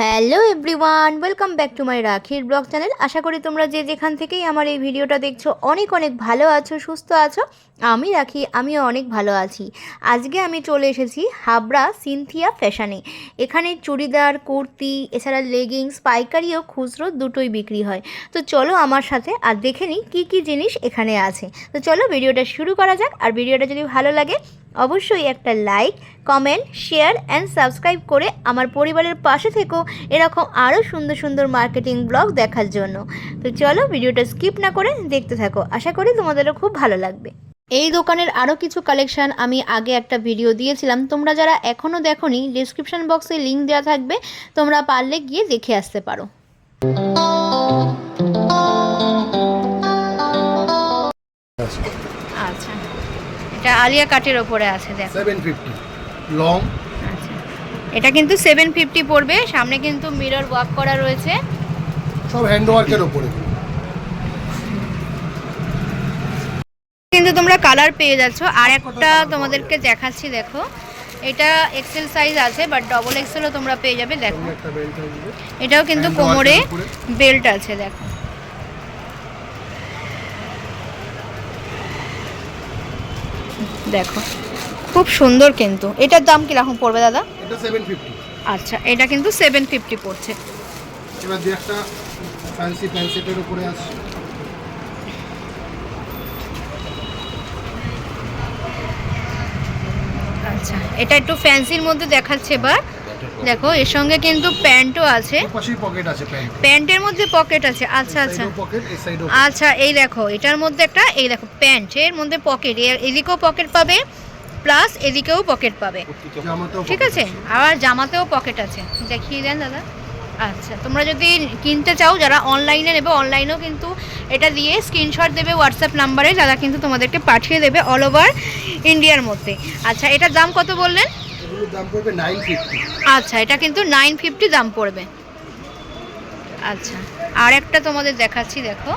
Hello everyone welcome back to my রাখির blog channel আশা করি তোমরা যে যেখান থেকেই আমার এই ভিডিওটা দেখছ, অনেক অনেক ভালো আছো, সুস্থ আছো। আমি রাখি, আমিও অনেক ভালো আছি। আজকে আমি চলে এসেছি হাবড়া সিনথিয়া ফ্যাশানে। এখানে চুড়িদার, কুর্তি, এছাড়া লেগিংস পাইকারি ও খুচরো দুটোই বিক্রি হয়। তো চলো আমার সাথে আর দেখে নিই কী কী জিনিস এখানে আছে। তো চলো ভিডিওটা শুরু করা যাক। আর ভিডিওটা যদি ভালো লাগে অবশ্যই একটা like comment share and subscribe করে আমার পরিবারের পাশে থেকেও এরকম আরও সুন্দর সুন্দর মার্কেটিং ব্লগ দেখার জন্য। তো চলো ভিডিওটা স্কিপ না করে দেখতে থাকো। আশা করি তোমাদেরও খুব ভালো লাগবে। এই দোকানের আরও কিছু কালেকশন আমি আগে একটা ভিডিও দিয়েছিলাম। তোমরা যারা এখনও দেখোনি ডিসক্রিপশন বক্সে লিঙ্ক দেওয়া থাকবে। তোমরা পারলে গিয়ে দেখে আসতে পারো। আলিয়া কাটের ওপরে আছে দেখো। সেভেন ফিফটি লং আচ্ছা। এটা কিন্তু সেভেন ফিফটি পড়বে সামনে কিন্তু মিরর ওয়ার্ক করা রয়েছে। সব হ্যান্ড ওয়ার্কের ওপরে। কিন্তু তোমরা কালার পেয়ে যাচ্ছ। আর একটা তোমাদেরকে দেখাচ্ছি দেখো। এটা এক্সেল সাইজ আছে বাট ডবল এক্সেলও তোমরা পেয়ে যাবে দেখো। এটাও কিন্তু কোমরে। বেল্ট আছে দেখো। দেখো। খুব সুন্দর কিন্তু। এটার দাম কীরকম পড়বে দাদা? এটা সেভেন ফিফটি আচ্ছা এটা কিন্তু সেভেন ফিফটি পড়ছে। এবার দি একটা ফ্যান্সি প্যান্সেটের উপরে আছে। আচ্ছা এটা একটু ফ্যান্সির মধ্যে দেখাচ্ছে এবার। দেখো এর সঙ্গে কিন্তু প্যান্টও আছে। পকেট আছে প্যান্টের মধ্যে পকেট আছে। আচ্ছা আচ্ছা। পকেট এই সাইডও আচ্ছা এই দেখো এটার মধ্যে একটা এই দেখো প্যান্টের মধ্যে পকেট এদিকেও পকেট পাবে প্লাস এদিকেও পকেট পাবে। ঠিক আছে? আবার জামাতেও পকেট আছে। দেখিয়ে দেন দাদা। আচ্ছা তোমরা যদি কিনতে চাও যারা অনলাইনে নেবে অনলাইনেও কিন্তু এটা দিয়ে স্ক্রিনশট দেবে হোয়াটসঅ্যাপ নাম্বারে দাদা কিন্তু তোমাদেরকে পাঠিয়ে দেবে অল ওভার ইন্ডিয়ার মধ্যে। আচ্ছা এটার দাম কত বললেন? এগুলোর দাম পড়বে নাইন ফিফটি আচ্ছা এটা কিন্তু নাইন ফিফটি দাম পড়বে। আচ্ছা আর একটা তোমাদের দেখাচ্ছি দেখো।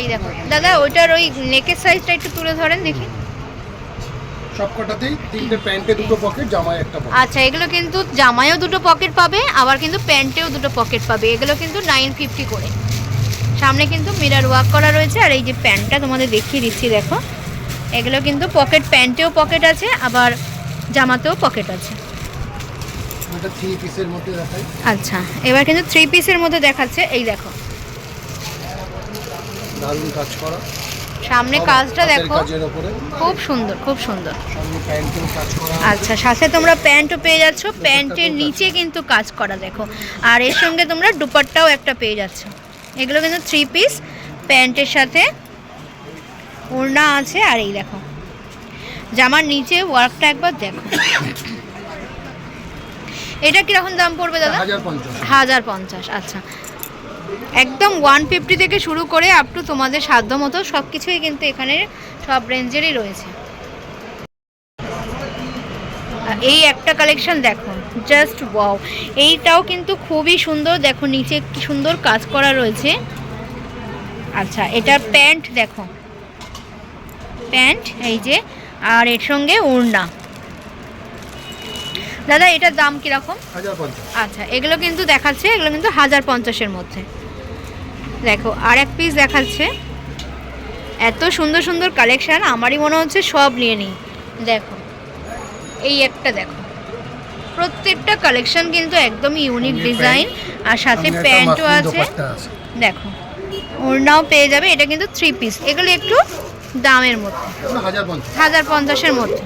এই দেখো দাদা ওইটার ওই নেকের সাইজটা একটু তুলে ধরেন দেখি। সব কটাতেই তিনটে প্যান্টে দুটো পকেট জামায় একটা পকেট আচ্ছা এগুলো কিন্তু জামায়ও দুটো পকেট পাবে আবার কিন্তু প্যান্টেও দুটো পকেট পাবে। এগুলো কিন্তু নাইন ফিফটি করে। সামনে কিন্তু মিরার ওয়ার্ক করা রয়েছে আর এই যে প্যান্টটা তোমাদের দেখিয়ে দিচ্ছি দেখো। এগুলো কিন্তু পকেট প্যান্টেও পকেট আছে আবার জামাতেও পকেট আছে। আচ্ছা এবার কিন্তু থ্রি পিসের মধ্যে দেখাচ্ছে এই দেখো। দারুণ কাজ করা। সামনে কাজটা দেখো। খুব সুন্দর খুব সুন্দর। আচ্ছা সাথে তোমরা প্যান্টও পেয়ে যাচ্ছ। প্যান্টের নিচে কিন্তু কাজ করা দেখো। আর এর সঙ্গে তোমরা দুপাট্টাও একটা পেয়ে যাচ্ছ। এগুলো কিন্তু থ্রি পিস প্যান্টের সাথে ওড়না আছে আর এই দেখো। জামার নিচে ওয়ার্কটা একবার দেখো। এটা কীরকম দাম পড়বে দাদা? হাজার পঞ্চাশ। আচ্ছা। একদম ওয়ান ফিফটি থেকে শুরু করে আপ টু তোমাদের সাধ্য মতো সব কিছুই কিন্তু এখানে সব রেঞ্জেরই রয়েছে। এই একটা কালেকশন দেখো জাস্ট ওয়াও এইটাও কিন্তু খুবই সুন্দর দেখো নিচে কি সুন্দর কাজ করা রয়েছে। আচ্ছা এটার প্যান্ট দেখো। প্যান্ট এই যে আর এর সঙ্গে ওড়না দাদা এটার দাম কীরকম? আচ্ছা এগুলো কিন্তু দেখাচ্ছে এগুলো কিন্তু হাজার পঞ্চাশের মধ্যে। দেখো আর এক পিস দেখাচ্ছে। এত সুন্দর সুন্দর কালেকশন আমারই মনে হচ্ছে সব নিয়ে নিই। দেখো এই একটা দেখো। প্রত্যেকটা কালেকশন কিন্তু একদমই ইউনিক ডিজাইন আর সাথে প্যান্টও আছে। আছে। দেখো ওড়নাও পেয়ে যাবে এটা কিন্তু থ্রি পিস এগুলো একটু দামের মধ্যে। হাজার পঞ্চাশের মধ্যে।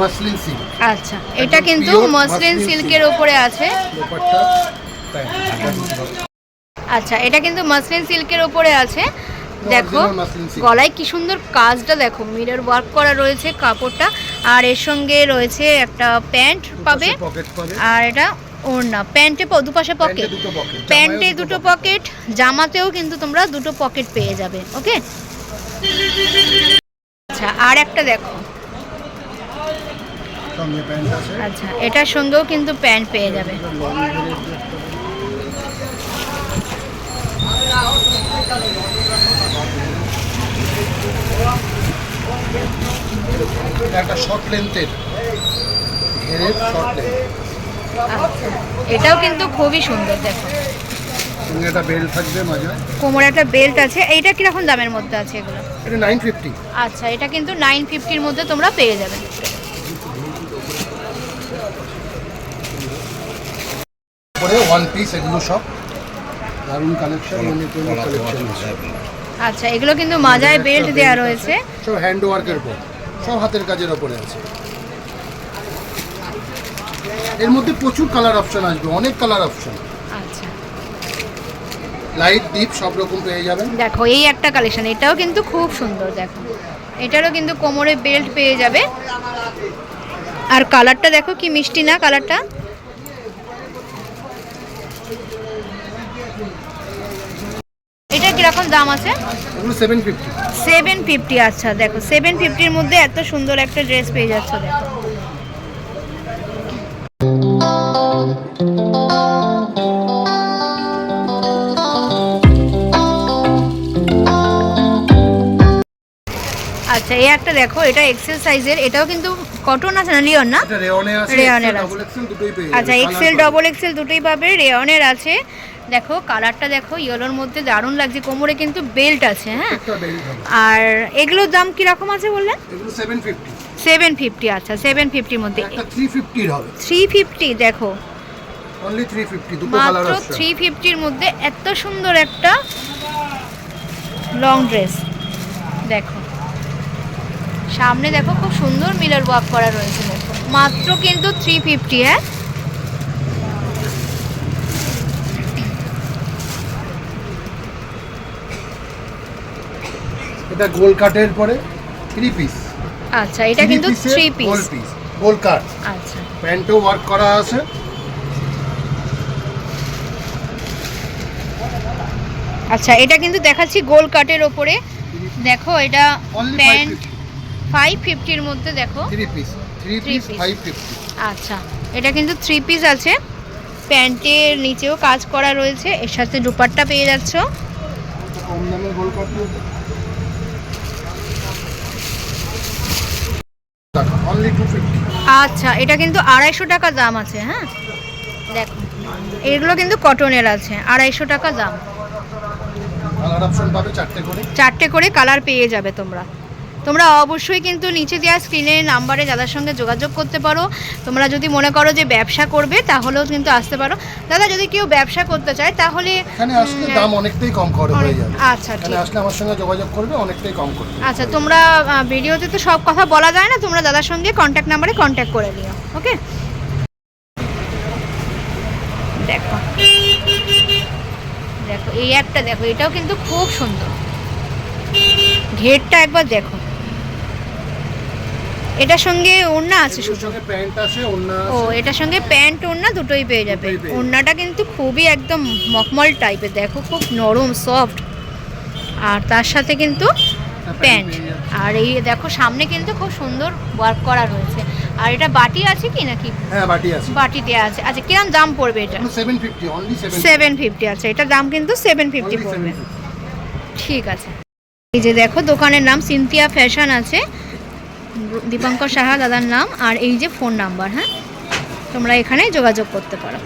Muslin silk. আচ্ছা এটা কিন্তু মসলিন সিল্কের ওপরে আছে। আচ্ছা এটা কিন্তু মাসলিন সিল্কের ওপরে আছে। দেখো। গলায় কি সুন্দর কাজটা দেখো। মিরর ওয়ার্ক করা রয়েছে কাপড়টা। আর এর সঙ্গে রয়েছে একটা প্যান্ট পাবে। আর এটা ওড়না। প্যান্টে দুপাশে পকেট প্যান্টে দুটো পকেট জামাতেও কিন্তু তোমরা দুটো পকেট পেয়ে যাবে ওকে আচ্ছা আর একটা দেখো। আচ্ছা এটার সঙ্গেও কিন্তু প্যান্ট পেয়ে যাবে। একটা শর্ট লেন্থের ঘেরের শর্ট লেন্থ আচ্ছা এটাও কিন্তু খুবই সুন্দর দেখো। সঙ্গে একটা বেল্ট থাকবে মাঝে। কোমরে একটা বেল্ট আছে। এইটা কীরকম দামের মধ্যে আছে এগুলো? এটা নাইন ফিফটি আচ্ছা এটা কিন্তু নাইন ফিফটির মধ্যে তোমরা পেয়ে যাবে। পরে ওয়ান পিস এগুলো সব। দারুণ কালেকশন অনেক অনেক কালেকশন আচ্ছা এগুলো কিন্তু মাজায় বেল্ট দেওয়া রয়েছে। সব হ্যান্ড ওয়ার্কের উপর সব হাতের কাজের ওপরে আছে। এর মধ্যে প্রচুর কালার অপশন আসবে অনেক কালার অপশন লাইট ডিপ সব রকম পেয়ে যাবেন। দেখো এই একটা কালেকশন এটাও কিন্তু খুব সুন্দর দেখো। এটারও কিন্তু কোমরে বেল্ট পেয়ে যাবে। আর কালারটা দেখো কি মিষ্টি না কালারটা এটা কীরকম দাম আছে? সেভেন ফিফটি আচ্ছা দেখো সেভেন ফিফটির মধ্যে এত সুন্দর একটা ড্রেস পেয়ে যাচ্ছে দেখো। আচ্ছা এই একটা দেখো এটা এক্সেল সাইজের এটাও কিন্তু কটন আছে না লিওন না? পেয়ে আচ্ছা এক্সেল ডবল এক্সেল দুটোই পাবে রেয়নের আছে। দেখো কালারটা দেখো ইয়েলোর মধ্যে দারুণ লাগছে কোমরে কিন্তু বেল্ট আছে হ্যাঁ? আর এগুলোর দাম কীরকম আছে বললেন? এগুলো সেভেন ফিফটি আচ্ছা সেভেন ফিফটির মধ্যে। থ্রি ফিফটি দেখো। মাত্র থ্রি ফিফটির মধ্যে এত সুন্দর একটা লং ড্রেস দেখো সামনে দেখো খুব সুন্দর মিলার ওয়ার্ক করা রয়েছে মাত্র কিন্তু থ্রি ফিফটি হ্যাঁ? এটা গোল কাটের পরে থ্রি পিস আচ্ছা এটা কিন্তু থ্রি গোল পিস পিস গোল কাট। আচ্ছা। প্যান্টও ওয়ার্ক করা আছে। আচ্ছা এটা কিন্তু দেখাচ্ছি গোল কাটের ওপরে। দেখো এটা প্যান্ট ফাইভ ফিফটির মধ্যে দেখো। Three piece three piece. Five fifty আচ্ছা এটা কিন্তু থ্রি পিস আছে। প্যান্টের নিচেও কাজ করা রয়েছে এর সাথে দুপাট্টা পেয়ে যাচ্ছ। কম দামের গোল আচ্ছা এটা কিন্তু আড়াইশো টাকা দাম আছে হ্যাঁ? দেখো এগুলো কিন্তু কটনের আছে আড়াইশো টাকা দাম। চারটে করে। কালার পেয়ে যাবে তোমরা। তোমরা অবশ্যই কিন্তু নিচে দেওয়া স্ক্রিনের নাম্বারে দাদার সঙ্গে যোগাযোগ করতে পারো। তোমরা যদি মনে করো যে ব্যবসা করবে তাহলেও কিন্তু আসতে পারো। দাদা যদি কেউ ব্যবসা করতে চায় তাহলে এখানে আসলে দাম অনেকটাই কম করে হয়ে অনেক- যাবে। আচ্ছা ঠিক। আসলে আমার সঙ্গে যোগাযোগ করবে অনেকটাই কম করবে। আচ্ছা তোমরা ভিডিওতে তো সব কথা বলা যায় না তোমরা দাদার সঙ্গে কন্ট্যাক্ট নাম্বারে কন্ট্যাক্ট করে নিও ওকে দেখো। দেখো এই একটা দেখো এটাও কিন্তু খুব সুন্দর। ঘেরটা একবার দেখো। এটার সঙ্গে ওড়না আছে শুধু। প্যান্ট আছে অন্য ও এটার সঙ্গে প্যান্ট ওড়না দুটোই পেয়ে যাবে। ওড়নাটা কিন্তু খুবই একদম মকমল টাইপের দেখো খুব নরম সফট আর তার সাথে কিন্তু প্যান্ট। আর এই দেখো সামনে কিন্তু খুব সুন্দর ওয়ার্ক করা রয়েছে। আর এটা বাটি আছে কি নাকি? হ্যাঁ বাটি আছে। বাটি দেওয়া আছে। আচ্ছা কিরম দাম পড়বে এটা? Seven fifty only seven seven fifty আছে এটার দাম কিন্তু সেভেন ফিফটি পড়বে। ঠিক আছে। এই যে দেখো দোকানের নাম সিনথিয়া ফ্যাশন আছে। দীপঙ্কর সাহা দাদার নাম আর এই যে ফোন নাম্বার হ্যাঁ? তোমরা এখানে যোগাযোগ করতে পারো।